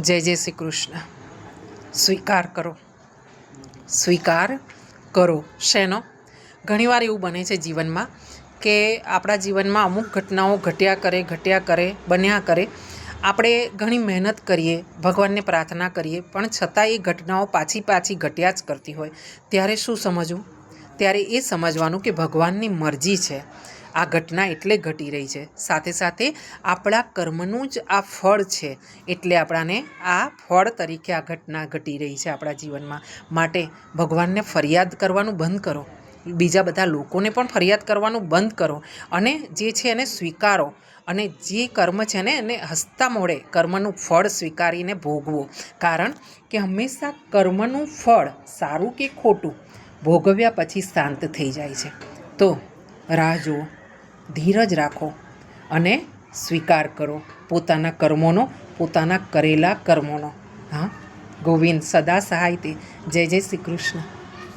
જય જય શ્રી કૃષ્ણ. સ્વીકાર કરો. સ્વીકાર કરો. શેનો? ઘણીવાર એવું બને છે જીવનમાં કે આપણા જીવનમાં અમુક ઘટનાઓ ઘટ્યા કરે ઘટ્યા કરે, બન્યા કરે. આપણે ઘણી મહેનત કરીએ, ભગવાનને પ્રાર્થના કરીએ, પણ છતાં એ ઘટનાઓ પાછી પાછી ઘટ્યા જ કરતી હોય. ત્યારે શું સમજવું? ત્યારે એ સમજવાનું કે ભગવાનની મરજી છે. આ ઘટના એટલે ઘટી રહી છે. સાથે સાથે આપણા કર્મનું જ આ ફળ છે એટલે આપણાને આ ફળ તરીકે આ ઘટના ઘટી રહી છે આપણા જીવનમાં. માટે ભગવાનને ફરિયાદ કરવાનું બંધ કરો. બીજા બધા લોકોને પણ ફરિયાદ કરવાનું બંધ કરો અને જે છે એને સ્વીકારો અને જે કર્મ છે ને એને હસતા મોડે કર્મનું ફળ સ્વીકારીને ભોગવો. કારણ કે હંમેશા કર્મનું ફળ સારું કે ખોટું ભોગવ્યા પછી શાંત થઈ જાય છે. તો રાહ જુઓ. ધીરજ રાખો અને સ્વીકાર કરો પોતાના કર્મોનો, પોતાના કરેલા કર્મોનો. હા? ગોવિંદ સદા સહાય જય જય શ્રી કૃષ્ણ.